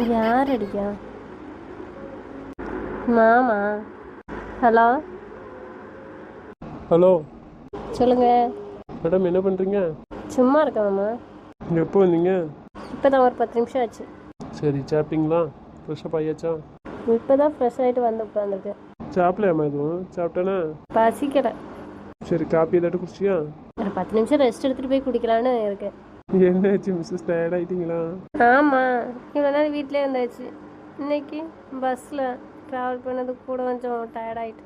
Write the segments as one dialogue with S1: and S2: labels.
S1: யார் அடிக்கா மாமா? Hello?
S2: Hello?
S1: சொல்லுங்க.
S2: மேடம் என்ன பண்ணுறீங்க
S1: சும்மா இருக்கேன் மாமா.
S2: எப்போ வந்தீங்க?
S1: இப்போ தான் ஒரு பத்து நிமிஷம் ஆச்சு.
S2: சரி சாப்பிட்டீங்களா? ஃப்ரெஷ்ஷப் ஆயாச்சா?
S1: இப்போ தான் ஃப்ரெஷ் ஆகிட்டு வந்து உட்காந்துருக்கேன்
S2: சாப்பிடலாமா எதுவும்? சாப்பிட்டேனா?
S1: பசிக்கலை.
S2: சரி காப்பி ஏதாட்டு குடிச்சியா
S1: ஒரு பத்து நிமிஷம் ரெஸ்ட் எடுத்துகிட்டு போய் குடிக்கலான்னு இருக்கேன்.
S2: என்னாச்சு மிஸ்ஸஸ்? டயர்ட் ஆகிட்டீங்களா
S1: ஆமாம் இவ்வளோ நேரம் வீட்டிலே இருந்தாச்சு. இன்னைக்கு பஸ்ஸில் ட்ராவல் பண்ணது கூட கொஞ்சம் டயர்டாயிட்டு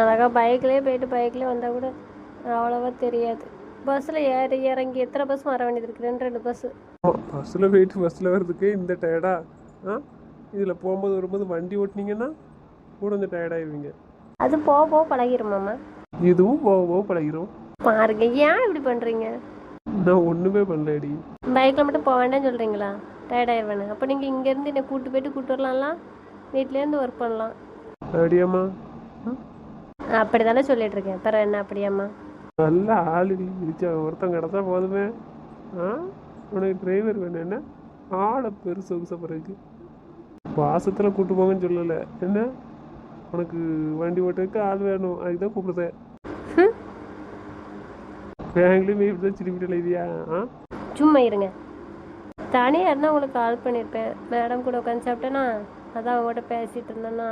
S1: அழகாக பைக்லேயே போயிட்டு பைக்லேயே வந்தால் கூட அவ்வளோவா தெரியாது. பஸ்ஸில் ஏறி இறங்கி எத்தனை பஸ் வர வேண்டியது இருக்குது ரெண்டு ரெண்டு பஸ்ஸு
S2: பஸ்ஸில் போயிட்டு பஸ்ஸில் வர்றதுக்கு இந்த டயர்டா ஆ? இதில் போகும்போது வரும்போது வண்டி ஓட்டினீங்கன்னா கூட கொஞ்சம் டயர்டாயிருவீங்க
S1: அது போக போக பழகிருமாம்மா
S2: இதுவும் போக போக பழகிரும்.
S1: பாருங்க ஏன் இப்படி பண்ணுறீங்க
S2: நான் ஒன்றுமே பண்ணலடி.
S1: பைக்கில் மட்டும் போக வேண்டாம்னு சொல்கிறீங்களா டயர்டாயிருவேன்னு அப்போ நீங்கள் இங்கேருந்து என்னை கூட்டு போயிட்டு கூட்டு வரலாம்லாம் வீட்லேருந்து ஒர்க் பண்ணலாம்.
S2: அப்படியாம்மா?
S1: அப்படி தானே சொல்லிட்டு இருக்கேன் பிறகு என்ன அப்படியாம்மா?
S2: நல்ல ஆளுடி. இருச்சா ஒருத்தன் கிடச்சா போதுமே. ஆ? உனக்கு டிரைவர் வேணும். என்ன? ஆளை பெருசு சொகுசப்படுறதுக்கு வாசத்தில் கூட்டு போங்கன்னு சொல்லலை. என்ன? உனக்கு வண்டி ஓட்டுறதுக்கு ஆள் வேணும். அதுக்கு தான் கூப்பிடுதேன் பேங்க்லேயும் இப்படி தான் சிரிப்பிட்டு இல்லையா ஆ?
S1: சும்மா இருங்க. தனியாக இருந்தால் உங்களுக்கு கால் பண்ணியிருப்பேன் மேடம் கூட உட்காந்து சாப்பிட்டேனா அதான் அவங்ககிட்ட பேசிகிட்டு இருந்தேன்னா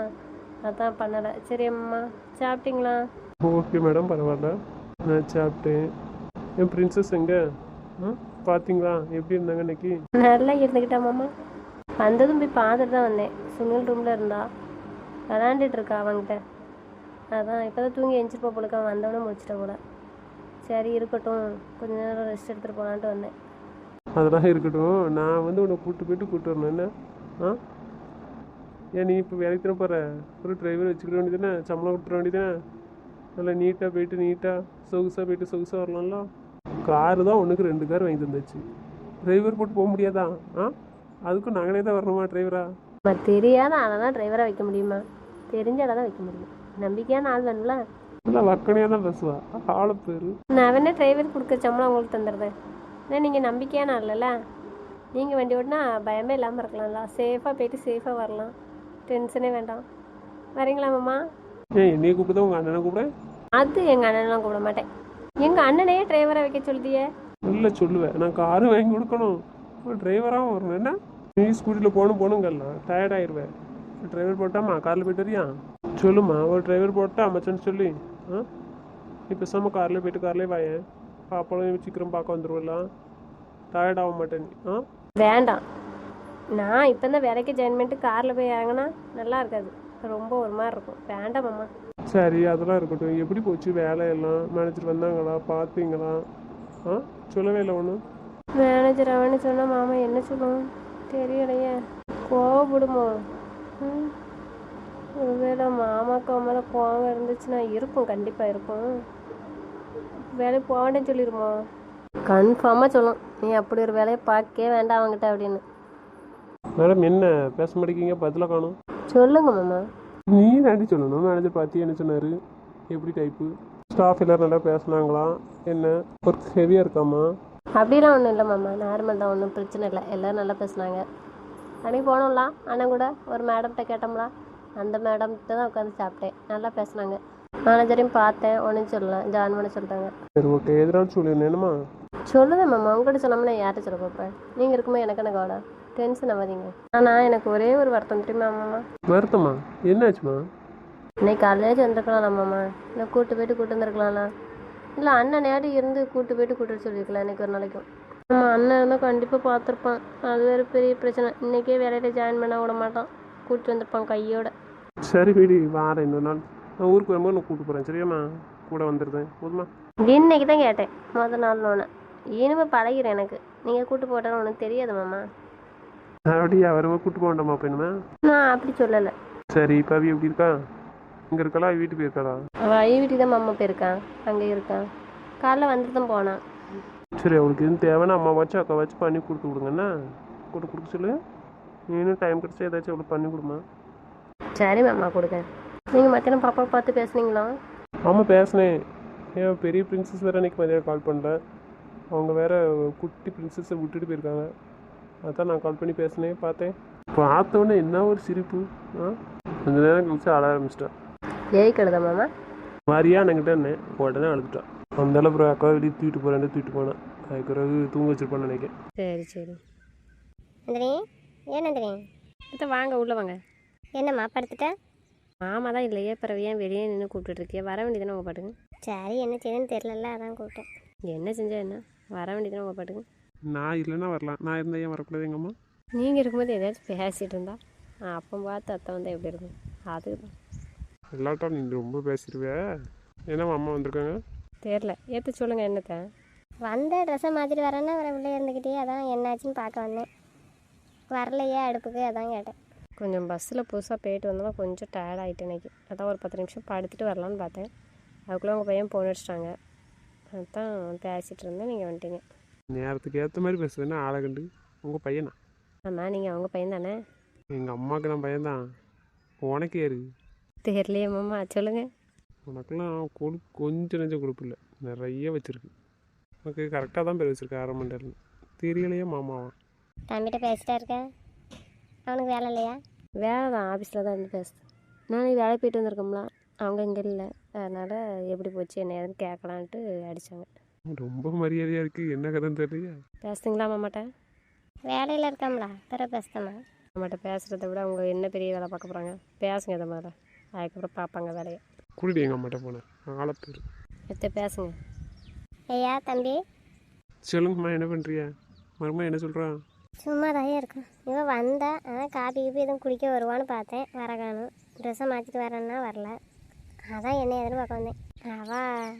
S1: அதான் பண்ணலை. சரி அம்மா சாப்பிட்டீங்களா?
S2: ஓகே மேடம் பரவாயில்ல. நான் சாப்பிட்டேன். என் பிரின்சஸ் எங்கே? ம் பார்த்தீங்களா எப்படி இருந்தாங்க இன்னைக்கு?
S1: நல்லா இருந்துக்கிட்டா மாமா. வந்ததும் போய் பார்த்துட்டு தான் வந்தேன். சுனில் ரூமில் இருந்தா. விளாண்டுட்டு இருக்கா அவன்கிட்ட. அதான் இப்போ தான் தூங்கி எஞ்சிருப்பா போலுக்கு. வந்தவொடனே முடிச்சிட்ட போல. சரி இருக்கட்டும். கொஞ்ச நேரம் ரெஸ்ட் எடுத்துகிட்டு போகலான்ட்டு வந்தேன்.
S2: அதெல்லாம் இருக்கட்டும். நான் வந்து உன்னை கூப்பிட்டு போயிட்டு கூப்பிட்டு வரணும். என்ன? ஆ? ஏன் நீ இப்போ வேலைக்கு தானே போகிற ஒரு டிரைவர் வச்சுக்கிட வேண்டியதானே சம்பளம் கொடுத்துட வேண்டியதானே நல்லா நீட்டாக போயிட்டு நீட்டாக சொகுசாக போயிட்டு சொகுசாக வரலாம்ல. காரு தான் ஒன்றுக்கு ரெண்டு கார் வாங்கி தந்தாச்சு. டிரைவர் போட்டு போக முடியாதா? ஆ? அதுக்கும் நாங்களே தான் வரணுமா டிரைவரா
S1: தெரியாத ஆளை தான் டிரைவராக வைக்க முடியுமா? தெரிஞ்ச ஆளை தான் வைக்க முடியும். நம்பிக்கையான ஆள் வேணும்ல.
S2: நல்லா வக்கனையாக தான் பேசுவா? ஆளை பேர்.
S1: நான் வேணா டிரைவர் கொடுக்க சம்பளம் உங்களுக்கு தந்துடுறேன். ஏன்னா நீங்கள் நம்பிக்கையான இல்லைல்ல நீங்கள் வண்டி ஓட்டினா பயமே இல்லாமல் இருக்கலாம்ல சேஃபாக போயிட்டு சேஃபாக வரலாம். டென்ஷனே வேண்டாம். வரீங்களா மாமா?
S2: ஏன் என்னைய கூப்பிட்டு தான் உங்கள் அண்ணனை கூப்பிட?
S1: அது எங்கள் அண்ணனெலாம் கூப்பிட மாட்டேன். எங்கள் அண்ணனையே டிரைவராக வைக்க சொல்லுதியே?
S2: இல்லை சொல்லுவேன். நான் காரு வாங்கி கொடுக்கணும். டிரைவராகவும் வரணும். என்ன? நீ ஸ்கூட்டியில் போகணும் போகணுங்கல்ல டயர்ட் ஆயிடுவேன் டிரைவர் போட்டாமா? காரில் போயிட்டு வரியா? சொல்லுமா. ஒரு டிரைவர் போட்டா மச்சான்னு சொல்லி. ஆ நீ பேசாமல் காரில் போயிட்டு கார்லேயே வாயேன் பாப்பாலும் சீக்கிரம் பார்க்க வந்துடுவலாம் டயர்ட் ஆக மாட்டேன் ஆ
S1: வேண்டாம் நான் இப்போ தான் வேலைக்கு ஜாயின் பண்ணிட்டு காரில் போய் இறங்கினா நல்லா இருக்காது ரொம்ப ஒரு மாதிரி இருக்கும் வேண்டாம் மாமா
S2: சரி அதெல்லாம் இருக்கட்டும் எப்படி போச்சு வேலையெல்லாம் மேனேஜர் வந்தாங்களா பார்த்தீங்களா ஆ சொல்லவே இல்லை ஒன்றும்
S1: மேனேஜர் அவனு சொன்னால் மாமா என்ன சொல்லுவோம் தெரியலையே கோவப்படுமோ ம். ஒருவேளை மாமாக்கு அவன் மேலே கோவம் இருந்துச்சுன்னா இருக்கும் கண்டிப்பாக இருக்கும். வேலைக்கு போக வேண்டாம்னு சொல்லிடுமோ கன்ஃபார்மாக சொல்லும் நீ அப்படி ஒரு வேலையை பார்க்கவே வேண்டாம் அவங்ககிட்ட அப்படின்னு.
S2: மேடம் என்ன? பேச மாட்டேங்கிங்க பதிலாக காணும்?
S1: சொல்லுங்க மாமா.
S2: நீ தாண்டி சொல்லணும்? மேனேஜர் பார்த்து என்ன சொன்னார்? எப்படி டைப்பு ஸ்டாஃப் எல்லாரும் நல்லா பேசுனாங்களா? என்ன? ஒர்க் ஹெவியாக இருக்காமா
S1: அப்படிலாம் ஒன்றும் இல்லை மாமா. நார்மல் தான் ஒன்றும் பிரச்சனை இல்லை. எல்லோரும் நல்லா பேசுனாங்க. அன்னைக்கு போனோம்ல அண்ணன் கூட? ஒரு மேடம்கிட்ட கேட்டோம்ல. அந்த மேடம்கிட்ட தான் உட்காந்து சாப்பிட்டேன். நல்லா பேசுனாங்க. மேனேஜரையும் பார்த்தேன். ஒன்றும் சொல்லல ஜாயின் பண்ண சொல்லிட்டாங்க.
S2: சரி ஓகே எதனாலும் சொல்லிடணும் என்னம்மா
S1: சொல்லுதேன் மாமா உங்கள்கிட்ட சொல்லாமல் நான் யார்கிட்ட சொல்ல பார்ப்பேன் நீங்கள் இருக்குமே எனக்கு என்ன கவலை? டென்ஷன் ஆகாதீங்க. ஆனால் எனக்கு ஒரே ஒரு வருத்தம் தெரியுமா மாமா?
S2: வருத்தம்மா என்னாச்சுமா
S1: இன்னைக்கு காலையிலே வந்திருக்கலாம் மாமா. இல்லை கூட்டு போயிட்டு கூட்டு வந்திருக்கலாம்ல. இல்லை அண்ணனையாடி இருந்து கூட்டு போயிட்டு கூட்டு சொல்லியிருக்கலாம் எனக்கு ஒரு நாளைக்கும் ஆமாம் அண்ணன் இருந்தால் கண்டிப்பாக பார்த்துருப்பான். அது வேறு பெரிய பிரச்சனை. இன்றைக்கே வேலையில ஜாயின் பண்ண விட மாட்டான். கூட்டு வந்திருப்பான் கையோட.
S2: சரி வீடி வாரேன் இன்னொரு நாள். நான் ஊருக்கு வரும்போது நான் கூப்பிட்டு போகிறேன் சரியாம்மா? கூட வந்துடுறேன் போதுமா?
S1: இன்னைக்கு தான் கேட்டேன். முத நாள் ஒன்று இனிமே பழகிறேன் எனக்கு. நீங்கள் கூட்டு போட்டாலும் உனக்கு தெரியாது மாமா.
S2: அப்படியா வரும்போது கூப்பிட்டு போக வேண்டாமா அப்போ இனிமே.
S1: நான் அப்படி சொல்லலை.
S2: சரி பவி எப்படி இருக்கா? இங்கே இருக்காளா? வீட்டுக்கு போயிருக்காளா?
S1: அவள் ஐ வீட்டுக்கு தான் மாமா போயிருக்கான் அங்கே இருக்கான் காலைல வந்துட்டு தான் போனான்
S2: சரி அவளுக்கு எதுவும் தேவைன்னா அம்மா வச்சு அக்கா வச்சு பண்ணி கொடுத்து விடுங்கண்ணா கூட கொடுக்க சொல்லு. நீனும் டைம் கிடச்சா ஏதாச்சும் அவளுக்கு பண்ணி கொடுமா
S1: சரி மாமா கொடுங்க. நீங்கள் மத்தியானம் பாப்பா பார்த்து பேசுனீங்களா?
S2: ஆமாம் பேசினேன். ஏன் பெரிய பிரின்சஸ் வேறு அன்றைக்கி மதியம் கால் பண்ணல. அவங்க வேற குட்டி பிரின்சஸை விட்டுட்டு போயிருக்காங்க. அதான் நான் கால் பண்ணி பேசினேன் பார்த்தேன். பார்த்த உடனே என்ன ஒரு சிரிப்பு ஆ? கொஞ்ச நேரம் கழிச்சு அழ ஆரம்பிச்சிட்டான்
S1: ஏய் கழுத மாமா.
S2: மாதிரியா என்கிட்ட என்ன? உடனே அழுதுட்டான் அந்த அப்புறம் அக்கா வெளியே தூக்கிட்டு போகிறேன் தூக்கிட்டு போனேன் அதுக்கு பிறகு தூங்க வச்சிருப்பான்னு நினைக்கிறேன்.
S1: சரி சரி.
S3: நந்தினி ஏன் நந்தினி?
S1: வாங்க உள்ளே வாங்க.
S3: என்னம்மா படுத்துட்ட?
S1: மாமா தான் இல்லையே பிறகு ஏன் வெளியே நின்று கூப்பிட்டுருக்கிய வர வேண்டியதானே உங்கள் பாட்டுக்கு.
S3: சரி என்ன செய்யுதுன்னு தெரிலல அதான் கூப்பிட்டேன்.
S1: என்ன செஞ்சா என்ன? வர வேண்டியதானே உங்கள் பாட்டுக்கு.
S2: நான் இல்லைன்னா வரலாம். நான் இருந்தால் ஏன் வரக்கூடாது எங்கள் அம்மா
S1: நீங்கள் இருக்கும்போது எதாச்சும் பேசிகிட்டு இருந்தா அப்போ பார்த்து அத்தை வந்தால் எப்படி இருக்கும்? அதுக்கு தான்
S2: இல்லாட்டா நீ ரொம்ப பேசிடுவே ஏன்னா அம்மா வந்திருக்காங்க?
S1: தெரில ஏற்ற சொல்லுங்கள் என்னத்தை?
S3: வந்த ட்ரெஸ்ஸை மாற்றிட்டு வரேன்னா வர உள்ளே இருந்துக்கிட்டே அதான் என்னாச்சுன்னு பார்க்க வந்தேன். வரலையே அடுப்புக்கு அதான் கேட்டேன்.
S1: கொஞ்சம் பஸ்ஸில் புதுசாக போயிட்டு வந்தோம்னா கொஞ்சம் டயர்ட் ஆகிட்டு இன்னைக்கு. அதான் ஒரு பத்து நிமிஷம் படுத்துட்டு வரலான்னு பார்த்தேன். அதுக்குள்ளே உங்கள் பையன் ஃபோன் அடிச்சிட்டாங்க. அதான் பேசிகிட்டு இருந்தேன். நீங்கள் வந்துட்டீங்க.
S2: நேரத்துக்கு ஏற்ற மாதிரி பேசுவேன்னா ஆளை கண்டு? உங்கள் பையனா?
S1: ஆமாம் நீங்கள் அவங்க பையன் தானே?
S2: எங்கள் அம்மாவுக்கு நான் பையன்தான் உனக்கு ஏறு
S1: தெரியலையே மாமா. சொல்லுங்கள்
S2: உனக்கெல்லாம் கொழுப்பு கொஞ்சம் நெஞ்சம் கொழுப்பு இல்லை. நிறைய வச்சுருக்கு. உனக்கு கரெக்டாக தான் பேர் வச்சுருக்க அரை மணி நேரம் தெரியலையே மாமாவன்
S3: தம்பிகிட்ட பேசிட்டா இருக்க? அவனுக்கு வேலை இல்லையா?
S1: வேலை தான் ஆஃபீஸில் தான் இருந்து பேசுது நான் வேலை போயிட்டு வந்திருக்கோம்ல அவங்க இங்கே இல்லை. அதனால் எப்படி போச்சு என்ன ஏதுன்னு கேட்கலான்ட்டு அடித்தாங்க
S2: ரொம்ப மரியாதையாக இருக்குது என்ன கதைன்னு தெரியலையா?
S1: பேசுங்களா மாமாட்ட?
S3: வேலையில் இருக்காங்களா பிறகு பேசுதாம்மா
S1: மாமாட்ட பேசுகிறத விட அவங்க என்ன பெரிய வேலை பார்க்க போகிறாங்க பேசுங்க இதை முதல்ல. அதுக்கப்புறம் பார்ப்பாங்க வேலையை.
S2: கூட்டிட்டு எங்கள் அம்மாட்ட போனேன் ஆளை பேர்.
S1: எடுத்து பேசுங்க.
S3: ஐயா தம்பி?
S2: சொல்லுங்கம்மா என்ன பண்ணுறிய மருமா என்ன சொல்கிறான்
S3: சும்மா தான் இருக்கும் இவன் வந்தா அதான் காப்பி கீப்பி எதுவும் குடிக்க வருவான்னு பார்த்தேன். வர காணும். ட்ரெஸ்ஸை மாற்றிட்டு வரேன்னா வரல. அதான் என்ன ஏதுன்னு பார்க்க வந்தேன். அவள்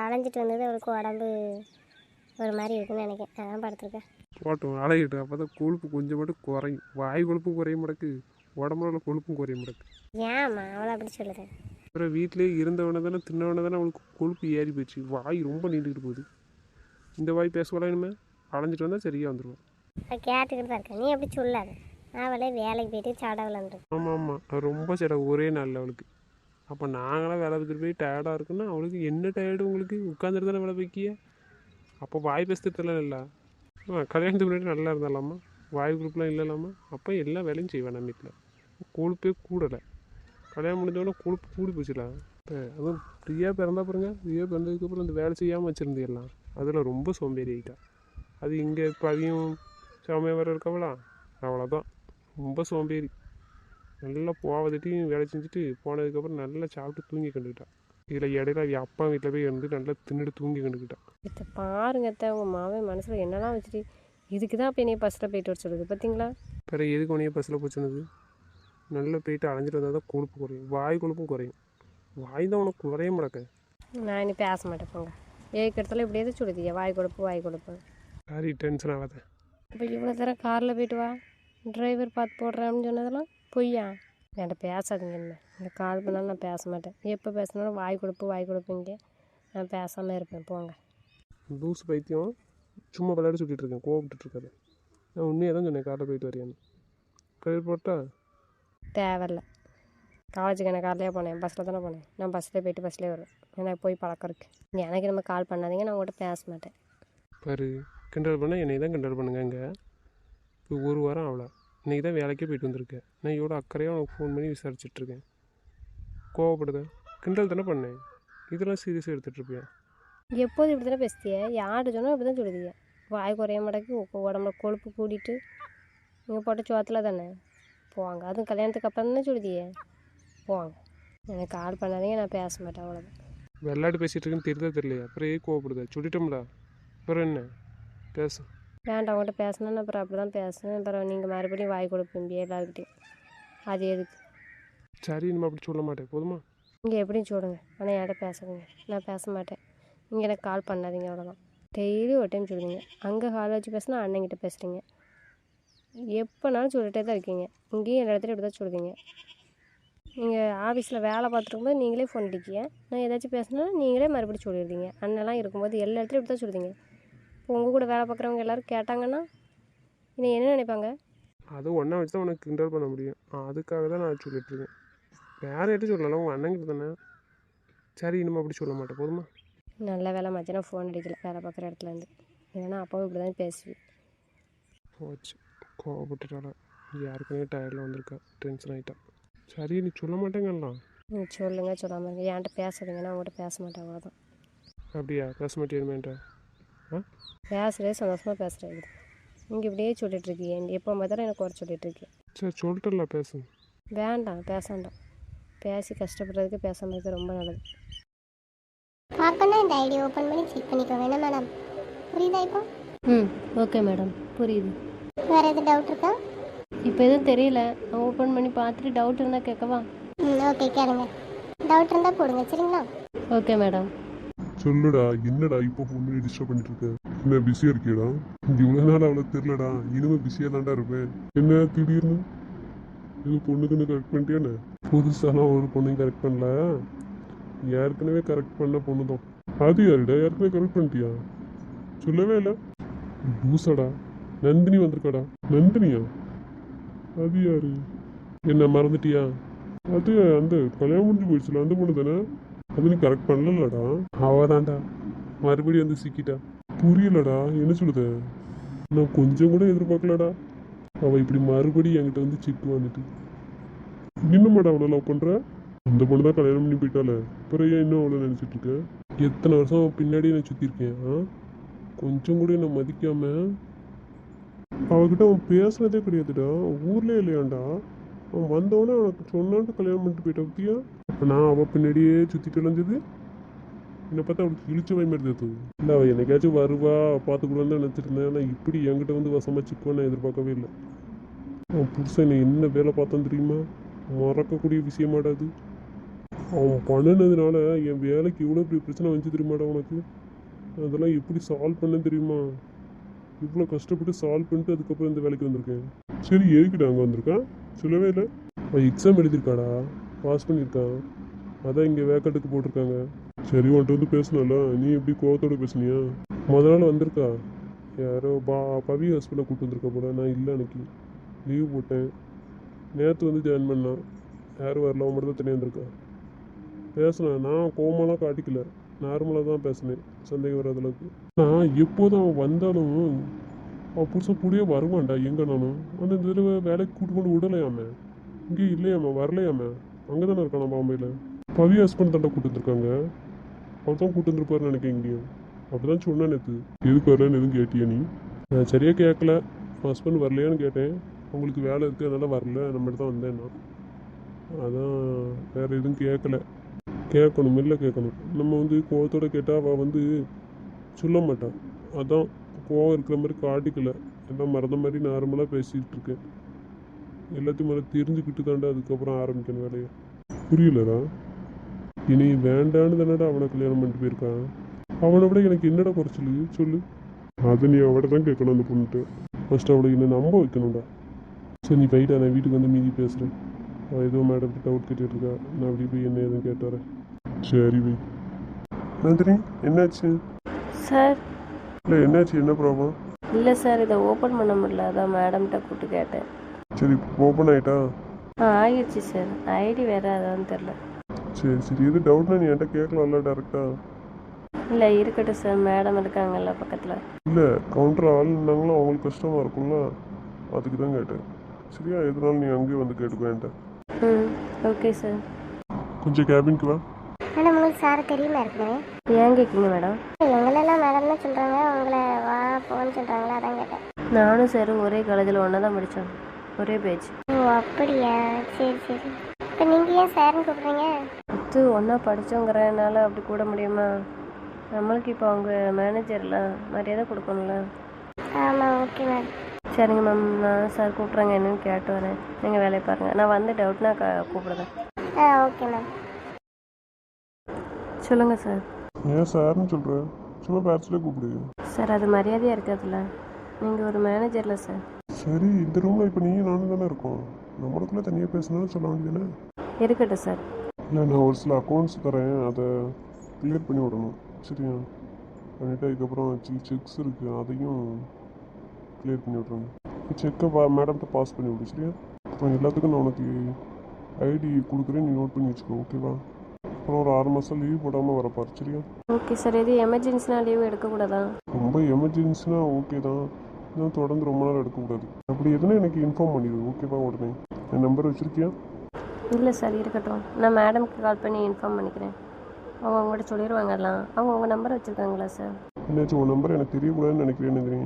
S3: அலைஞ்சிட்டு வந்தது அவளுக்கு உடம்பு ஒரு மாதிரி இருக்குன்னு நினைக்கிறேன். அதான் படுத்துருக்கேன்
S2: போட்டோம் அழகிட்டு அப்போ தான் கொழுப்பு கொஞ்சம் மட்டும் குறையும். வாய் கொழுப்பும் குறைய முடக்கு உடம்புல உள்ள கொழுப்பும் குறைய முடக்கு
S3: ஏம்மா அவளை அப்படி சொல்லுது?
S2: அப்புறம் வீட்டிலே இருந்தவனை தானே தின்னவனை தானே அவளுக்கு கொழுப்பு ஏறி போச்சு. வாய் ரொம்ப நீண்டுக்கிட்டு போகுது. இந்த வாய் பேசுவாளா இனிமே. அலைஞ்சிட்டு வந்தால் சரியாக வந்துடுவான்
S3: அவள் கேட்டுக்கிட்டு தான் இருக்கேன். நீ அப்படி சொல்லாத. அவளே வேலைக்கு போயிட்டு சாட விளாண்டுருக்கு
S2: ஆமாம் ஆமாம் ரொம்ப சரி ஒரே நாளில் அவளுக்கு. அப்போ நாங்களாம் வேலை பார்த்துட்டு போய் டயர்டாக இருக்குன்னா அவளுக்கு என்ன டயர்டு உங்களுக்கு? உட்காந்துட்டு தானே வேலை போய்க்கிய அப்போ வாய் பேசுறது இல்லை. ஆ கல்யாணத்துக்கு முன்னாடி நல்லா இருந்தாலாமா? வாய் குரூப்லாம் இல்லைலாமா? அப்போ எல்லா வேலையும் செய்வேன் நம்ம வீட்டில் கொழுப்பே கூடலை. கல்யாணம் முடிஞ்சோடனே கொழுப்பு கூடி போச்சுலாம் இப்போ அதுவும் ஃப்ரீயாக பிறந்தா பாருங்க. ஃப்ரீயாக பிறந்ததுக்கப்புறம் இந்த வேலை செய்யாமல் வச்சுருந்தேலாம் அதில் ரொம்ப சோம்பேறி ஆகிட்டா அது இங்கே இப்போ அதையும் சாமியாக வேறு இருக்கவளா அவ்வளோதான் ரொம்ப சோம்பேறி. நல்லா போவதட்டியும் வேலை செஞ்சுட்டு போனதுக்கப்புறம் நல்லா சாப்பிட்டு தூங்கி கண்டுக்கிட்டா இதில் இடையில அவ அப்பா வீட்டில் போய் இருந்து நல்லா தின்னுட்டு தூங்கி கண்டுக்கிட்டா
S1: இதை பாருங்க அத்தை உங்கள் மாவன் மனசில் என்னெல்லாம் வச்சுட்டு இதுக்கு தான் இப்போ நீ பஸ்ஸில் போயிட்டு வர சொல்லுது பார்த்தீங்களா
S2: பிறகு எதுக்கு உனையே பஸ்ஸில் போச்சுனது நல்லா போயிட்டு அலைஞ்சிட்டு வந்தால் தான் கொழுப்பு குறையும். வாய் கொழுப்பும் குறையும். வாய் தான் உனக்கு குறைய முடக்க
S1: நான் இனி பேச மாட்டேன் போங்க. ஏக்கு இடத்துல இப்படி எது சொல்லுதியா வாய் கொடுப்பு வாய் கொடுப்பு
S2: சாரி டென்ஷன் ஆகாத.
S1: இப்போ இவ்வளோ தூரம் காரில் போயிட்டு வா. டிரைவர் பார்த்து போடுறேன்னு சொன்னதெல்லாம் பொய்யா? என்கிட்ட பேசாதீங்க என்ன. இந்த கால் பண்ணாலும் நான் பேச மாட்டேன். எப்போ பேசினாலும் வாய் கொடுப்பு வாய் கொடுப்பீங்க. நான் பேசாமல் இருப்பேன். போங்க.
S2: லூஸ் பைத்தியம். சும்மா விளையாட சுட்டிட்டு இருக்கேன். நான் உண்மையாக தான் சொன்னேன். காரில் போயிட்டு வரையான்னு. கயிறு போட்டா?
S1: தேவையில்ல. காலேஜுக்கு என்ன கார்லேயே போனேன். பஸ்ஸில் தானே போனேன். நான் பஸ்ஸில் போயிட்டு பஸ்லேயே வருவேன். எனக்கு போய் பழக்கம் இருக்குது எனக்கு நம்ம கால் பண்ணாதீங்க. நான் உங்கள்கிட்ட பேச மாட்டேன்.
S2: பாரு கிண்டல் பண்ண என்னை தான் கிண்டல் பண்ணுங்க அங்கே இப்போ ஒரு வாரம் ஆகல. இன்றைக்கி தான் வேலைக்கே போயிட்டு வந்திருக்கேன். நான் எவ்வளோ அக்கறையாக உனக்கு ஃபோன் பண்ணி விசாரிச்சுட்ருக்கேன். கோவப்படுத? கிண்டல் தானே பண்ணேன். இதெல்லாம் சீரியஸாக எடுத்துகிட்ருப்பியா
S1: எப்போதும் இப்படி தானே பேசுதிய? யார்கிட்ட சொன்னால் இப்படி தான் சொல்லுதிய. வாய் குறைய மாட்டேக்கு உடம்புல கொழுப்பு கூடிட்டு நீங்கள் போட்ட சோத்தில் தானே? போவாங்க அதுவும் கல்யாணத்துக்கு அப்புறம் தானே சொல்லுதிய? போவாங்க எனக்கு கால் பண்ணாதீங்க. நான் பேச மாட்டேன் அவ்வளோதான்
S2: விளையாட்டு பேசிகிட்டு இருக்குன்னு தெரியுதா தெரியலையா? அப்புறம் ஏன் கோவப்படுத? சொல்லிட்டோம்ல அப்புறம் என்ன? பேசு.
S1: வேண்டாம் அவங்கள்ட்ட பேசணும்னு அப்புறம் அப்படி தான் பேசுவேன். அப்புறம் நீங்கள் மறுபடியும் வாய் கொடுப்பீங்க எல்லாருக்கிட்டையும் அது எதுக்கு?
S2: சரி இனிமே அப்படி சொல்ல மாட்டேன். போதுமா?
S1: நீங்கள் எப்படியும் சொல்லுங்க. ஆனால் என்கிட்ட பேசாதீங்க. நான் பேச மாட்டேன். நீங்கள் எனக்கு கால் பண்ணாதீங்க அவ்வளோதான் டெய்லி ஒரு டைம் சொல்லுவீங்க. அங்கே கால் வச்சு பேசினா அண்ணங்கிட்ட பேசுகிறீங்க எப்போனாலும் சொல்லிட்டே தான் இருக்கீங்க. இங்கேயும் எல்லா இடத்துலையும் இப்படி தான் சொல்லுவீங்க. நீங்கள் ஆஃபீஸில் வேலை பார்த்துருக்கும்போது நீங்களே ஃபோன் அடிக்கிங்க. நான் ஏதாச்சும் பேசினா நீங்களே மறுபடியும் சொல்லிடுறீங்க அண்ணெல்லாம் இருக்கும்போது எல்லா இடத்துலையும் இப்படி தான் சொல்லுவீங்க. இப்போ உங்கள் கூட வேலை பார்க்குறவங்க எல்லோரும் கேட்டாங்கன்னா இன்னும் என்ன நினைப்பாங்க?
S2: அது ஒன்றா வச்சு தான் உனக்கு கிண்டல் பண்ண முடியும். அதுக்காக தான் நான் சொல்லிட்டு இருக்கேன். வேறு யார்ட்டும் சொல்லலாம் உங்கள் அண்ணங்கிட்ட தானே? சரி இனிமே அப்படி சொல்ல மாட்டேன். போதுமா?
S1: நல்ல வேலை மத்தியானம் ஃபோன் அடிக்கல. வேலை பார்க்குற இடத்துலேருந்து இல்லைன்னா அப்பாவும் இப்படி தான் பேசுவேன்.
S2: போச்சு. கோவப்பட்டுட்டாள? யாருக்குனே டயர்டில் வந்திருக்கா. டென்ஷன் ஆகிட்டா சரி நீ சொல்ல மாட்டேங்கலாம்
S1: சொல்லுங்க சொல்லாமல் என்கிட்ட பேசாதீங்க. நான் உங்கள்கிட்ட பேச மாட்டேன் அவ்வளோதான்
S2: அப்படியா? பேச மாட்டேன்மேன்ட்ட
S1: பேசுகிறே சந்தோஷமாக பேசுகிறேன் நீங்கள் இப்படியே சொல்லிட்டுருக்கீங்க எப்போ பார்த்தாலும் எனக்கு குறை சொல்லிட்டுருக்கீங்க
S2: சரி சொல்லிட்டல பேசு
S1: வேண்டாம் பேச வேண்டாம். பேசி கஷ்டப்படுறதுக்கு பேசாமல் இருக்க ரொம்ப நல்லது.
S3: பார்க்கணும் இந்த ஐடி ஓப்பன் பண்ணி செக் பண்ணிக்கோங்க என்ன மேடம் புரியுதா இப்போ?
S1: ம் ஓகே மேடம் புரியுது.
S3: வேறு எதுவும் டவுட் இருக்கா?
S1: இப்போ எதுவும் தெரியல. நான் ஓப்பன் பண்ணி பார்த்துட்டு டவுட் இருந்தால் கேட்கவா?
S3: ம் ஓகே கேளுங்க. டவுட் இருந்தால் போடுங்க சரிங்களா?
S1: ஓகே மேடம்
S4: சொல்லுடா என்னடா இப்போ பொண்ணு டிஸ்டர்ப் பண்ணிட்டு இருக்க என்ன பிஸியா இருக்கியடா? இவ்வளவு நாள் அவ்வளவு தெரியலடா. இனிமே பிஸியா தான்டா இருப்பேன். என்ன திடீர்னு? இது பொண்ணுக்குன்னு கரெக்ட் பண்ணிட்டேன்னு
S2: புதுசாலாம் ஒரு பொண்ணையும் கரெக்ட் பண்ணல. ஏற்கனவே கரெக்ட் பண்ண பொண்ணு தான்.
S4: அது யாருடா? ஏற்கனவே கரெக்ட் பண்ணிட்டியா? சொல்லவே இல்லை.
S2: லூசாடா நந்தினி வந்திருக்காடா.
S4: நந்தினியா?
S2: அது யாரு? என்ன மறந்துட்டியா?
S4: அது அந்த கல்யாணம் முடிஞ்சு போயிடுச்சுல அந்த பொண்ணு தானே? அது நீ கரெக்ட் பண்ணலடா.
S2: அவதான்டா. மறுபடியும் வந்து சிக்கிட்டா.
S4: புரியலடா. என்ன சொல்லுது?
S2: நான் கொஞ்சம் கூட எதிர்பார்க்கலடா. அவள் இப்படி மறுபடியும் என்கிட்ட வந்து சிக்கு வந்துட்டு
S4: இன்னுமாடா அவளை லவ் பண்ற? அந்த பொண்ணு தான் கல்யாணம் பண்ணி போயிட்டால அப்புறம் ஏன் இன்னும் அவளை நினைச்சிட்டு இருக்கேன்
S2: எத்தனை வருஷம் அவன் பின்னாடி நான் சுற்றிருக்கேன் ஆ? கொஞ்சம் கூட என்னை மதிக்காம. அவகிட்ட அவன் பேசுனதே கிடையாதுடா. ஊர்லயே இல்லையாண்டா? அவன் வந்தவொடனே அவனுக்கு சொன்னான்ட்டு கல்யாணம் பண்ணிட்டு போயிட்டா பத்தியா? இப்போ நான் அவள் பின்னாடியே சுற்றிட்டு அலைஞ்சது என்னை பார்த்தா அவளுக்கு இழிச்ச வாய் மாதிரி தெரியுது. இல்லை அவள் என்னைக்காச்சும் வருவா பார்த்துக்கூடாது நினச்சிட்டு இருந்தேன் ஆனால் இப்படி என்கிட்ட வந்து வசமாக சிக்குவான்னு நான் எதிர்பார்க்கவே இல்லை. அவன் புதுசாக என்னை என்ன வேலை பார்த்தான் தெரியுமா? மறக்கக்கூடிய விஷயமாடாது அவன் பண்ணினதுனால என் வேலைக்கு இவ்வளோ பெரிய பிரச்சனை வந்து தெரியுமாடா உனக்கு? அதெல்லாம் எப்படி சால்வ் பண்ண தெரியுமா? இவ்வளோ கஷ்டப்பட்டு சால்வ் பண்ணிட்டு அதுக்கப்புறம் இந்த வேலைக்கு வந்திருக்கேன்.
S4: சரி எதுக்குடா அங்கே வந்திருக்கான் சொல்லவே இல்லை.
S2: அவன் எக்ஸாம் எழுதியிருக்காடா? பாஸ் பண்ணியிருக்கான் அதான் இங்கே வேக்கட்டுக்கு போட்டிருக்காங்க.
S4: சரி உன்ட்டு வந்து பேசணும்ல நீ எப்படி கோவத்தோடு பேசுனியா?
S2: முத நாள் வந்திருக்கா? யாரோ பா பவி ஹாஸ்பிட்டலில் கூப்பிட்டு வந்திருக்கா போல. நான் இல்லை அன்னைக்கு. லீவ் போட்டேன். நேற்று வந்து ஜாயின் பண்ணான் யாரும் வரல? அவன் மட்டும் தான் தனியாக வந்திருக்கா. பேசினேன் நான் கோவமெல்லாம் காட்டிக்கல. நார்மலாக தான் பேசினேன். சந்தேகம் வராத அளவுக்கு. நான் எப்போதும் அவன் வந்தாலும் அவன் புதுசாக புடியே வருவான்டா. எங்கேனாலும் ஆனால் இந்த தடவை வேலைக்கு கூட்டு கொண்டு விடலையாமே? இங்கே இல்லையாமே? வரலையாமே? அங்கே தானே இருக்கான் பாம்பேயில் பவி ஹஸ்பண்ட் தாண்டா கூட்டு வந்திருக்காங்க அவர் தான் கூட்டு வந்திருப்பாருன்னு நினைக்கிறேன் இங்கேயும். அப்படிதான் சொன்னேன் நேற்று
S4: எதுக்கு வரலன்னு எதுவும் கேட்டியா நீ?
S2: நான் சரியாக கேட்கல ஹஸ்பண்ட் வரலையான்னு கேட்டேன். உங்களுக்கு வேலை இருக்குது அதனால் வரல. நம்ம தான் வந்தேன் நான். அதான் வேறு எதுவும் கேட்கல கேட்கணும் இல்லை கேட்கணும். நம்ம வந்து கோவத்தோட கேட்டால் அவள் வந்து சொல்ல மாட்டான் அதான் கோவம் இருக்கிற மாதிரி காட்டிக்கல. எல்லாம் மறந்த மாதிரி நார்மலாக பேசிகிட்டு இருக்கேன். எல்லாத்தையும் மேலே தெரிஞ்சுக்கிட்டு தாண்டா அதுக்கப்புறம் ஆரம்பிக்கணும் வேலையை?
S4: புரியலடா.
S2: இனி வேண்டான்னு தானடா அவனை கல்யாணம் பண்ணிட்டு போயிருக்கான். அவனை விட எனக்கு என்னடா குறைச்சல்? சொல்லு.
S4: அதை நீ அவட தான் கேட்கணும் அந்த பொண்ணுட்டு
S2: ஃபர்ஸ்ட் அவளுக்கு என்ன நம்ப வைக்கணும்டா. சரி நீ போயிட்டா நான் வீட்டுக்கு வந்து மீதி பேசுகிறேன் அவள் ஏதோ மேடம் டவுட் கேட்டுட்டு இருக்கா. நான் அப்படி போய் என்ன ஏதுன்னு கேட்டு வரேன்.
S4: சரி வை.
S2: நந்தினி என்னாச்சு?
S1: சார்.
S2: இல்லை என்னாச்சு? என்ன ப்ராப்ளம்?
S1: இல்லை சார். இதை ஓப்பன் பண்ண முடியல. அதான் மேடம்கிட்ட கூப்பிட்டு கேட்டேன்.
S2: சரி ஓப்பன் ஆயிட்டா?
S1: ஆ ஆகிடுச்சு சார். ஐடி வேறு அதான் தெரில
S2: சரி சரி. எது டவுட்னா நீ என்கிட்ட கேட்கலாம்ல டேரெக்டா
S1: இல்லை இருக்கட்டும் சார். மேடம் இருக்காங்கல்ல பக்கத்தில்.
S2: இல்லை கவுண்டர் ஆள் இருந்தாங்களும் அவங்களுக்கு கஷ்டமாக இருக்கும்ல? அதுக்கு தான் கேட்டேன். சரியா? எதுனாலும் நீ அங்கேயே வந்து கேட்டுக்கோ என்கிட்ட.
S1: ம் ஓகே சார்.
S2: கொஞ்சம் கேபினுக்கு வா.
S3: மேடம் உங்களுக்கு சார் தெரியுமா இருக்குமே
S1: ஏன் கேட்குங்க மேடம்
S3: எங்களெல்லாம் மேடம்னு சொல்கிறாங்க உங்களை வா போன்னு சொல்கிறாங்களா அதான் கேட்டேன்.
S1: நானும் சாரும் ஒரே காலேஜில் ஒன்றா தான் படித்தோம் ஒரே பேஜ்
S3: ஓ அப்படியா? சரி சரி. இப்போ நீங்கள் ஏன் சார்னு கூப்பிட்றீங்க?
S1: இது ஒன்றா படித்தோங்கிறனால அப்படி கூட முடியுமா? நம்மளுக்கு இப்போ அவங்க மேனேஜரில் மரியாதை கொடுக்கணும்ல.
S3: ஆமாம் ஓகே மேம்
S1: சரிங்க மேம் நான் சார் கூப்பிட்றாங்க. என்னன்னு கேட்டு வரேன். நீங்கள் வேலையை பாருங்கள் நான் வந்து டவுட்னா க கூப்பிடுறேன்.
S3: ஆ ஓகே மேம்
S1: சொல்லுங்கள் சார்
S2: ஏன் சார்னு சொல்கிற சும்மா பேட்ச்லேயே கூப்பிடு.
S1: சார் அது மரியாதையாக இருக்காதுல்ல நீங்கள் ஒரு மேனேஜரில் சார்
S2: சரி இந்த ரூமில் இப்போ நீயும் நானும் தானே இருக்கோம். நம்மளுக்குள்ளே தனியாக பேசணும்னு சொல்ல வேண்டியதானே
S1: இருக்கட்டும் சார்
S2: இல்லை நான் ஒரு சில அக்கௌண்ட்ஸ் தரேன். அதை க்ளியர் பண்ணி விடணும். சரியா? பண்ணிவிட்டு அதுக்கப்புறம் சில செக்ஸ் இருக்குது அதையும் க்ளியர் பண்ணி விட்றேன் செக்கை பா மேடம்கிட்ட பாஸ் பண்ணி விடு சரியா? அப்புறம் எல்லாத்துக்கும் நான் உனக்கு ஐடி கொடுக்குறேன். நீ நோட் பண்ணி வச்சுக்கோ ஓகேவா அப்புறம் ஒரு ஆறு மாதம் லீவ் போடாமல் வரப்பார் சரியா?
S1: ஓகே சார் எது எமர்ஜென்சினா லீவ் எடுக்கக்கூடாதா
S2: ரொம்ப எமர்ஜென்சினா ஓகே தான். இன்னும் தொடர்ந்து ரொம்ப நாள் எடுக்கக்கூடாது. அப்படி எதுனா எனக்கு இன்ஃபார்ம் பண்ணிடு ஓகேவா உடனே. என் நம்பர் வச்சுருக்கியா?
S1: இல்லை சார் இருக்கட்டும். நான் மேடம்க்கு கால் பண்ணி இன்ஃபார்ம் பண்ணிக்கிறேன். அவங்க உங்கள்கிட்ட சொல்லிடுவாங்கலாம் அவங்க உங்கள் நம்பர் வச்சுருக்காங்களா சார்?
S2: என்னாச்சும் உன் நம்பர் எனக்கு தெரியக்கூடாதுன்னு நினைக்கிறேன்னு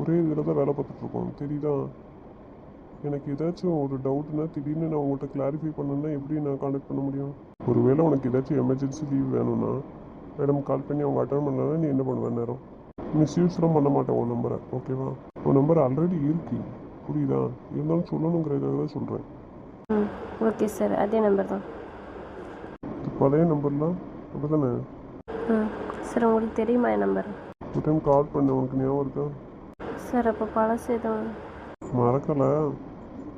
S2: ஒரே இதில் தான் வேலை பார்த்துட்ருக்கோம் தெரியுதா? எனக்கு ஏதாச்சும் ஒரு டவுட்னா திடீர்னு நான் உங்கள்கிட்ட கிளாரிஃபை பண்ணணும்னா எப்படி நான் காண்டாக்ட் பண்ண முடியும்? ஒருவேளை உனக்கு ஏதாச்சும் எமர்ஜென்சி லீவ் வேணும்னா மேடம் கால் பண்ணி அவங்க அட்டன் பண்ணலன்னா நீ என்ன பண்ணுவேன் நேரம்? மிஸ்யூஸ்லாம் பண்ண மாட்டேன் உன் நம்பரை ஓகேவா உன் நம்பர் ஆல்ரெடி இருக்கு. புரியுதா? இருந்தாலும் சொல்லணுங்கிறதுக்காக தான் சொல்கிறேன்
S1: ஓகே சார் அதே நம்பர் தான்.
S2: பழைய நம்பர்லாம் அப்படி தானே
S1: சார் உங்களுக்கு தெரியுமா என் நம்பர்
S2: ஒரு டைம் கால் பண்ண உனக்கு ஞாபகம் இருக்கா?
S1: சார் அப்போ பழசு எதுவும்?
S2: மறக்கலை.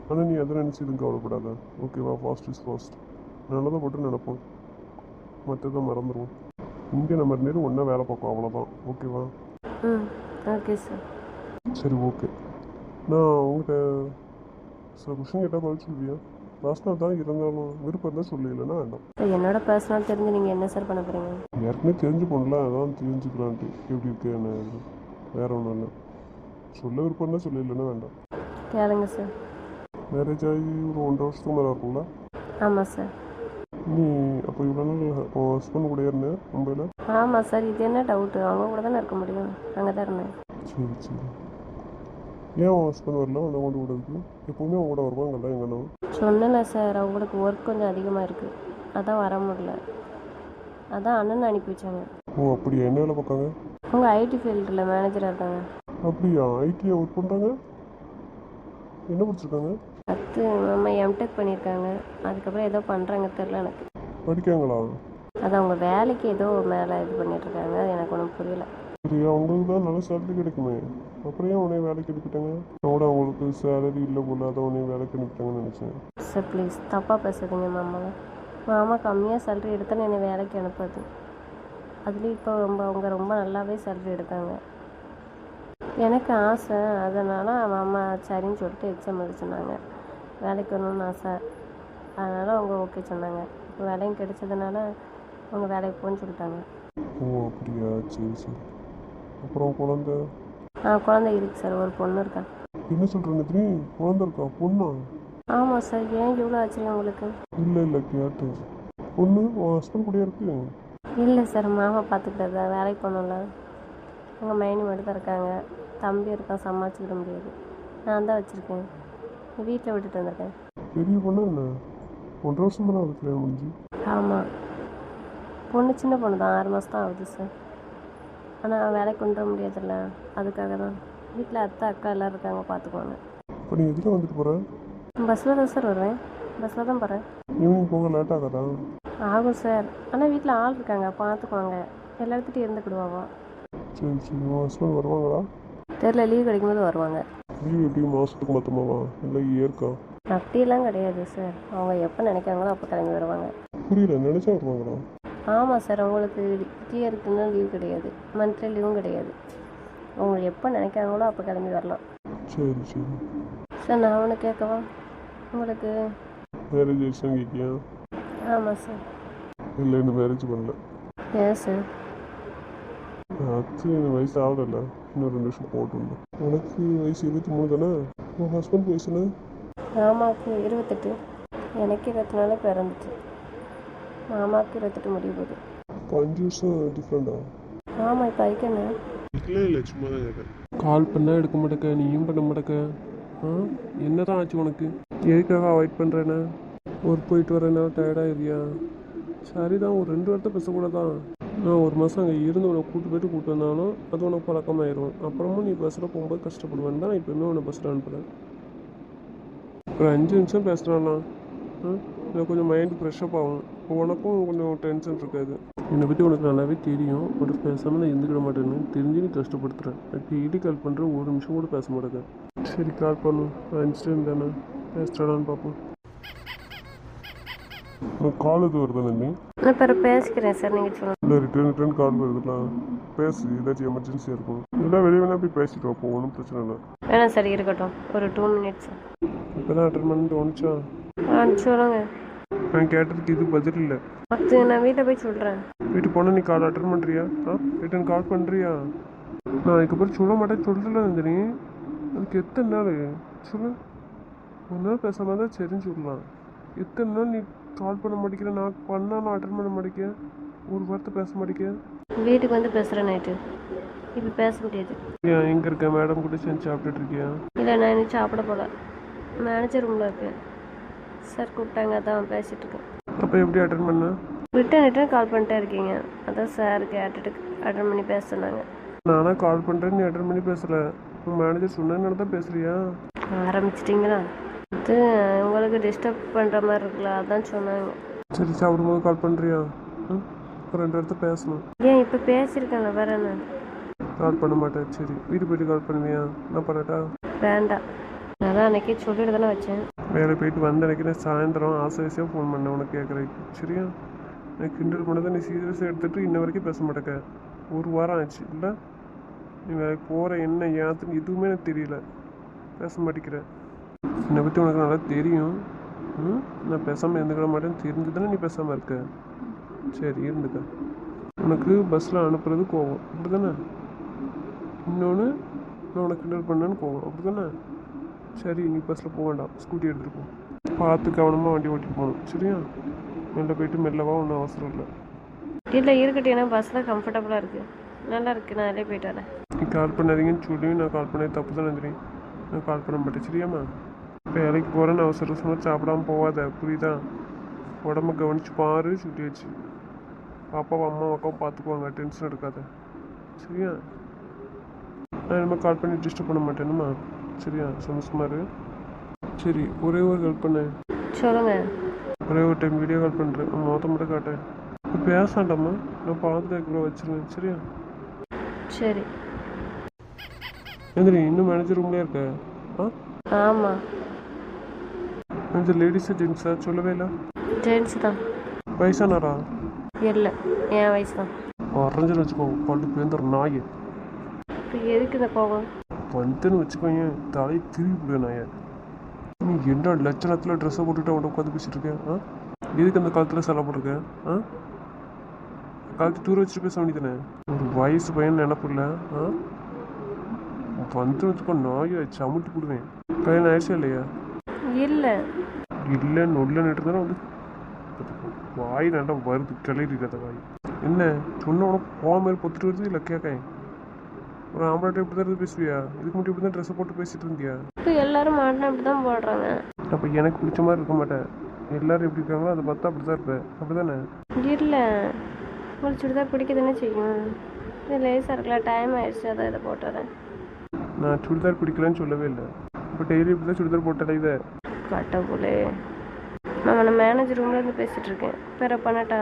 S2: ஆனால் நீ எதை நினச்சி எதுவும் கவலைப்படாத. ஓகேவா ஃபாஸ்ட் இஸ் ஃபாஸ்ட் நல்லதை மட்டும் நினைப்போம். மற்றதை மறந்துடுவோம் இங்கே நம்ம ரெண்டு ஒன்றா வேலை பார்ப்போம் அவ்வளோதான் ஓகேவா
S1: ம் ஓகே சார்
S2: சரி ஓகே நான் உங்கள்கிட்ட சில கொஷின் கேட்டால் பதில் சொல்லுவியா? பர்சனல் தான் இருந்தாலும் விருப்பம் இருந்தால் சொல்லு இல்லைன்னா வேண்டாம்.
S1: சார் என்னோட பர்சனல் தெரிஞ்சு நீங்கள் என்ன சார் பண்ண போகிறீங்க
S2: ஏற்கனவே தெரிஞ்சு போனல அதான் தெரிஞ்சுக்கலான்ட்டு. எப்படி இருக்கு என்ன. வேற ஒன்றும் இல்லை. சொல்ல விருப்பம் இருந்தால் சொல்லு இல்லைன்னா வேண்டாம்.
S1: கேளுங்க சார்
S2: மேரேஜ் ஆகி ஒரு ஒன்றரை வருஷத்துக்கு மேலே இருக்கும்ல?
S1: ஆமாம் சார்
S2: நீ அப்போ இவ்வளோ நாள் உன் ஹஸ்பண்ட் கூட இருந்தேன் மும்பையில்
S1: ஆமாம் சார் இது என்ன டவுட்டு அவங்க கூட தானே இருக்க முடியும். அங்கே தான் இருந்தேன்.
S2: சரி சரி. ஏன் உன் ஹஸ்பண்ட் வரல? உன்னை கொண்டு விடுறதுக்கு? எப்போவுமே அவங்க கூட வருவாங்கல்ல எங்கன்னா
S1: சொன்னல சார் அவங்களுக்கு ஒர்க் கொஞ்சம் அதிகமாக இருக்குது அதான் வர முடியல. அதான் அண்ணன் அனுப்பி வச்சாங்க.
S2: ஓ அப்படியா? என்ன வேலை பார்க்காங்க?
S1: அவங்க ஐடி ஃபீல்டில் மேனேஜராக இருக்காங்க.
S2: அப்படியா? ஐடியா ஒர்க் பண்ணுறாங்க என்ன படிச்சிருக்காங்க?
S1: அடுத்து நம்ம எம்டெக் பண்ணியிருக்காங்க. அதுக்கப்புறம் ஏதோ பண்ணுறாங்க தெரில எனக்கு.
S2: படிக்காங்களா?
S1: அது அவங்க வேலைக்கு ஏதோ மேலே இது அது எனக்கு ஒன்றும் புரியல.
S2: சரி அவங்களுக்கு தான் நல்ல சேலரி கிடைக்குமே. அப்புறம் ஏன் உன்னை வேலைக்கு அனுப்பிட்டாங்க அவட அவங்களுக்கு சேலரி இல்லை போல அதான் உன்னை வேலைக்கு அனுப்பிட்டாங்கன்னு நினச்சேன்.
S1: சார் ப்ளீஸ் தப்பாக பேசாதீங்க மாமாவை மாமா கம்மியாக சேலரி எடுத்தாலும் என்னை வேலைக்கு அனுப்பாது. அதுலேயும் இப்போ ரொம்ப அவங்க ரொம்ப நல்லாவே சேலரி எடுக்காங்க எனக்கு ஆசை அதனால் மாமா சரின்னு சொல்லிட்டு எக்ஸாம் எழுத சொன்னாங்க. வேலைக்கு வரணும்னு ஆசை. அதனால் அவங்க ஓகே சொன்னாங்க. இப்போ வேலையும் கிடைச்சதுனால அவங்க வேலைக்கு போன்னு சொல்லிட்டாங்க.
S2: ஓ அப்படியா? சரி சரி. அப்புறம் குழந்தை?
S1: ஆ குழந்தை இருக்கு சார். ஒரு பொண்ணு இருக்கா.
S2: என்ன சொல்கிற நித்ரி? குழந்தை இருக்கா? பொண்ணா?
S1: ஆமாம் சார். ஏன் இவ்வளோ ஆச்சரியம் உங்களுக்கு?
S2: இல்லை இல்லை கேட்டேன். பொண்ணு உன் ஹஸ்பண்ட் கூட இருக்கு?
S1: இல்லை சார். மாமா பார்த்துக்கிட்டது தான் வேலைக்கு போகணும்ல. எங்கள் மைனி மட்டும் தான் இருக்காங்க. தம்பி இருக்கான். சமாளிச்சுக்கிட முடியாது. நான் தான் வச்சுருக்கேன். வீட்டில் விட்டுட்டு வந்திருக்கேன்.
S2: பெரிய பொண்ணு என்ன? ஒன்றரை வருஷம் தானே அது கல்யாணம் முடிஞ்சு?
S1: ஆமாம் பொண்ணு சின்ன பொண்ணு தான். ஆறு மாதம் தான் ஆகுது சார் ஆனால் வேலைக்கு கொண்டு வர முடியாதுல்ல. அதுக்காக தான். வீட்டில் அத்தை அக்கா எல்லோரும் இருக்காங்க பார்த்துக்குவாங்க
S2: இப்போ நீ எதுக்கு வந்துட்டு போகிற
S1: பஸ்ஸில் தான் சார் வருவேன். பஸ்ஸில் தான் போகிறேன்
S2: ஈவினிங் போக லேட் ஆகாதா?
S1: ஆகும் சார் ஆனால் வீட்டில் ஆள் இருக்காங்க பார்த்துக்குவாங்க எல்லா இடத்துட்டும் இருந்துக்கிடுவாங்க.
S2: சரி சரி. ஹஸ்பண்ட் வருவாங்களா?
S1: தெரில லீவ் கிடைக்கும்போது வருவாங்க.
S2: லீவ் எப்படி? மாதத்துக்கு மொத்தமாவா? இல்லை இயற்கா
S1: அப்படிலாம் கிடையாது சார் அவங்க எப்போ நினைக்காங்களோ அப்போ கிளம்பி வருவாங்க.
S2: புரியல. நினச்சா வருவாங்களா?
S1: ஆமாம் சார் உங்களுக்கு இயருக்குன்னு லீவ் கிடையாது. மந்த்லி லீவும் கிடையாது. அவங்க எப்போ நினைக்காங்களோ அப்போ கிளம்பி வரலாம்.
S2: சரி சரி.
S1: சார் நான் ஒன்று கேட்கவா? உங்களுக்கு?
S2: மேரேஜ் ஆயிடுச்சுன்னு கேட்கியா?
S1: ஆமாம் சார்.
S2: இல்லை இன்னும் மேரேஜ் பண்ணல.
S1: ஏன் சார்?
S2: அது எனக்கு வயசு ஆகல இன்னும் ரெண்டு வருஷம் போட்டுருந்தோம் உனக்கு வயசு இருபத்தி மூணு தானே? உன் ஹஸ்பண்ட் வயசு என்ன?
S1: மாமாவுக்கு இருபத்தெட்டு. எனக்கு இருபத்தி நாலு பிறந்துச்சு. மாமாவுக்கு இருபத்தெட்டு முடிய போகுது
S2: இப்போ அஞ்சு வருஷம் டிஃப்ரெண்டா
S1: ஆமாம் இப்போ அதுக்குன்னு
S2: இல்லை இல்லை சும்மா தான் கேட்குறேன்
S5: கால் பண்ணால் எடுக்க மாட்டேக்க நீயும் பண்ண மாட்டேக்க? ஆ? என்ன தான் ஆச்சு உனக்கு? எதுக்காக அவாய்ட் பண்ணுறேண்ணே ஒர்க் போயிட்டு வரேன்னா டயர்டாக இருக்கியா சரிதான் ஒரு ரெண்டு வாரத்தை பேசக்கூடாதான். நான் ஒரு மாதம் அங்கே இருந்து உன்னை கூட்டு போயிட்டு கூட்டு வந்தாலும் அது உனக்கு பழக்கமாயிரும். அப்புறமும் நீ பஸ்ஸில் போகும்போது கஷ்டப்படுவேன் தான் இப்போயுமே உன்னை பஸ்ஸில் அனுப்புகிறேன் ஒரு அஞ்சு நிமிஷம் பேசுகிறானா எனக்கு கொஞ்சம் மைண்ட் ஃப்ரெஷ்அப் ஆகும். உனக்கும் கொஞ்சம் டென்ஷன் இருக்காது. என்னை பற்றி உனக்கு நல்லாவே தெரியும். ஒரு பேசாமல் நான் இருந்துக்கிட மாட்டேன்னு தெரிஞ்சு நீ கஷ்டப்படுத்துகிறேன் டெய்லி கால் பண்ணுறேன் ஒரு நிமிஷம் கூட பேச மாட்டேங்க. சரி கால் பண்ணு. டைம் தானே பேசுகிறான்னு பார்ப்போம்
S2: உனக்கு கால் எது வருதா
S1: நான் பிறகு பேசிக்கிறேன் சார் நீங்கள் சொல்லுங்கள்
S2: இல்லை ரிட்டர்ன் ரிட்டர்ன் கால் வருதுலாம் பேசு ஏதாச்சும் எமர்ஜென்சியாக இருக்கும். இல்லை வெளியே வேணா போய் பேசிட்டு வா, அப்போ ஒன்றும் பிரச்சனை இல்லை.
S1: வேணாம் சார் இருக்கட்டும். ஒரு டூ மினிட்ஸ்
S5: இப்போ தான் அட்டன் பண்ண தோணுச்சா?
S1: ஆ சொல்லுங்க.
S5: நான் கேட்டதுக்கு இது பதில் இல்லை.
S1: அது நான் வீட்டில் போய் சொல்கிறேன்
S5: வீட்டுக்கு போனால் நீ கால் அட்டன் பண்ணுறியா ஆ ரிட்டர்ன் கால் பண்ணுறியா
S2: நான் அதுக்கப்புறம் சொல்ல மாட்டேன் சொல்லல நந்தினி. அதுக்கு எத்தனை நாள்? சொல்லு. ஒரு நாள் பேசாம தான் சரின்னு சொல்லலாம். எத்தனை நாள் நீ கால் பண்ண மாட்டேங்கிற? நான் பண்ணாலும் அட்டன் பண்ண மாட்டேங்க ஒரு வார்த்தை பேச மாட்டேங்க
S1: வீட்டுக்கு வந்து பேசுகிறேன் நைட்டு. இப்போ பேச முடியாது.
S2: ஏன் எங்கே இருக்க? மேடம் கூட சேர்ந்து சாப்பிட்டுட்டு இருக்கியா?
S1: இல்லை நான் இன்னும் சாப்பிட போகல மேனேஜர் ரூமில் இருக்கேன். சார் கூப்பிட்டாங்க அதான் பேசிகிட்டு இருக்கேன்.
S2: அப்போ எப்படி அட்டன் பண்ண?
S1: ரிட்டன் ரிட்டன் கால் பண்ணிட்டே இருக்கீங்க. அதான் சார் கேட்டுட்டு அட்டன் பண்ணி பேச சொன்னாங்க.
S2: நானா கால் பண்ணுறேன் நீ அட்டன் பண்ணி பேசல. உன் மேனேஜர் சொன்னதுனால தான் பேசுறியா?
S1: ஆரம்பிச்சிட்டிங்களா? இது உங்களுக்கு டிஸ்டர்ப் பண்ணுற மாதிரி இருக்குல்ல அதான் சொன்னாங்க.
S2: சரி சாப்பிடும்போது கால் பண்ணுறியா ம்? ரெண்டு வார்த்தை பேசணும்.
S1: ஏன் இப்போ பேசியிருக்கேன்ல வேற என்ன?
S2: கால் பண்ண மாட்டேன். சரி வீட்டு போயிட்டு கால் பண்ணுவியா? நான் பண்ணட்டா?
S1: வேண்டாம். அதான் அன்னைக்கு சொல்லிட்டு தானே வச்சேன்.
S2: வேலை போயிட்டு வந்த அன்றைக்கி நான் சாயந்தரம் ஆசை ஆசையாக ஃபோன் பண்ணேன் உனக்கு கேட்குறதுக்கு சரியா? நான் கிண்டல் பண்ணதை நீ சீரியஸாக எடுத்துகிட்டு இன்ன வரைக்கும் பேச மாட்டேக்க. ஒரு வாரம் ஆச்சு. இல்லை? நீ வேலைக்கு போகிற என்ன ஏத்துன்னு எதுவுமே எனக்கு தெரியல. பேச மாட்டேங்கிற. என்னை பற்றி உனக்கு நல்லா தெரியும். ம்? நான் பேசாமல் இருந்துக்கிட மாட்டேன்னு தெரிஞ்சு தானே நீ பேசாமல் இருக்க. சரி இருந்துக்க. உனக்கு பஸ்ஸில் அனுப்புறது கோவம். அப்படி தானே இன்னொன்று நான் உனக்கு கிண்டல் பண்ணேன்னு கோவம். அப்படி தானே சரி நீ பஸ்ஸில் போக வேண்டாம். ஸ்கூட்டி எடுத்துகிட்டு போ பார்த்து கவனமாக வண்டி ஓட்டிட்டு போகணும். சரியா? மெல்ல போயிட்டு மெல்லவா ஒன்றும் அவசரம் இல்லை.
S1: இல்லை இருக்கட்டும். ஏன்னா பஸ்ஸில் கம்ஃபர்டபுளாக இருக்குது நல்லா இருக்குது நான் அதிலே போயிட்டு வரேன்.
S2: நீ கால் பண்ணாதீங்கன்னு சொல்லி நான் கால் பண்ணது தப்பு தான் நந்தினி நான் கால் பண்ண மாட்டேன். சரியாம்மா? வேலைக்கு போகிறேன்னு அவசர அவசரமாக சாப்பிடாம போகாத புரியுதா? உடம்ப கவனிச்சு பாரு சுட்டியாச்சு பாப்பாவும் அம்மா அக்காவும் பார்த்துக்குவாங்க டென்ஷன் எடுக்காத. சரியா? நான் இனிமேல் கால் பண்ணி டிஸ்டர்ப் பண்ண மாட்டேனுமா சரியா சந்தோஷமா இரு சரி ஒரே ஒரு ஹெல்ப் பண்ணேன்
S1: சொல்லுங்கள்
S2: ஒரே ஒரு டைம் வீடியோ கால் பண்ணுறேன் மொத்த மட்டும் காட்டேன் இப்போ பேசாண்டாம்மா. நான் பார்த்துட்டு கூட வச்சிருவேன் சரியா?
S1: சரி.
S2: நந்தினி இன்னும் மேனேஜர் ரூம்லேயே இருக்க. ஆ?
S1: ஆமாம்
S2: மேனேஜர் லேடிஸா ஜென்ஸா சொல்லவே இல்லை?
S1: ஜென்ஸ் தான்.
S2: வயசானாரா
S1: இல்லை என் வயசு தான்.
S2: வரைஞ்சுன்னு வச்சுக்கோ பல்லு பேந்தர் நாய்.
S1: இப்போ எதுக்கு இந்த கோபம்?
S2: வந்துன்னு வச்சுக்கோங்க தலையை திருப்பி விடுவேன் நாயை நீ என்ன லட்சணத்தில் ட்ரெஸ்ஸை போட்டுட்டு அவன்கிட்ட உட்காந்து பேசிட்டு இருக்கேன் ஆ? எதுக்கு அந்த காலத்தில் செலவு போட்டிருக்கேன் ஆ? காலத்து தூர வச்சுட்டு பேச வேண்டியதானே ஒரு வயசு பையன் நினப்பு இல்லை? ஆ? வந்து வச்சுக்கோ நாயை சமுட்டி போடுவேன். கல்யாணம் ஆயிடுச்சா இல்லையா?
S1: இல்லை.
S2: இல்லை நொல்லன்னு இருந்தாலும் வந்து வாய் நல்லா வருது கிளறிடாத வாய். என்ன? சொன்ன உனக்கு போக மாதிரி பொத்துட்டு வருது இல்லை கேட்க? ஒரு ஆம்பளை இப்படி தான் பேசுவியா? இதுக்கு மட்டும் இப்படி தான் ட்ரெஸ்ஸை போட்டு பேசிட்டு இருந்தியா?
S1: இப்போ எல்லாரும் மாட்டினா அப்படி தான் போடுறாங்க.
S2: அப்போ எனக்கு பிடிச்ச மாதிரி இருக்க மாட்டேன். எல்லாரும் எப்படி இருக்காங்களோ அதை பார்த்தா அப்படி தான் இருப்பேன். அப்படி தானே
S1: இல்லை. உங்களுக்கு சுடிதார் பிடிக்க தானே செய்யும் இது லேசாக இருக்கலாம் டைம் ஆயிடுச்சு அதான் இதை போட்டு வரேன்.
S2: நான் சுடிதார் பிடிக்கலன்னு சொல்லவே இல்லை. இப்போ டெய்லி இப்படி தான் சுடிதார் போட்டல இதை.
S1: கட்டப்புலே நான் நான் மேனேஜர் ரூமில் இருந்து பேசிகிட்டு இருக்கேன். பிற பண்ணட்டா.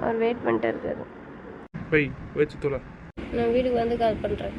S1: அவர் வெயிட் பண்ணிட்டே இருக்காரு.
S2: வை வச்சு தொலை.
S1: நான் வீட்டுக்கு வந்து கால் பண்ணுறேன்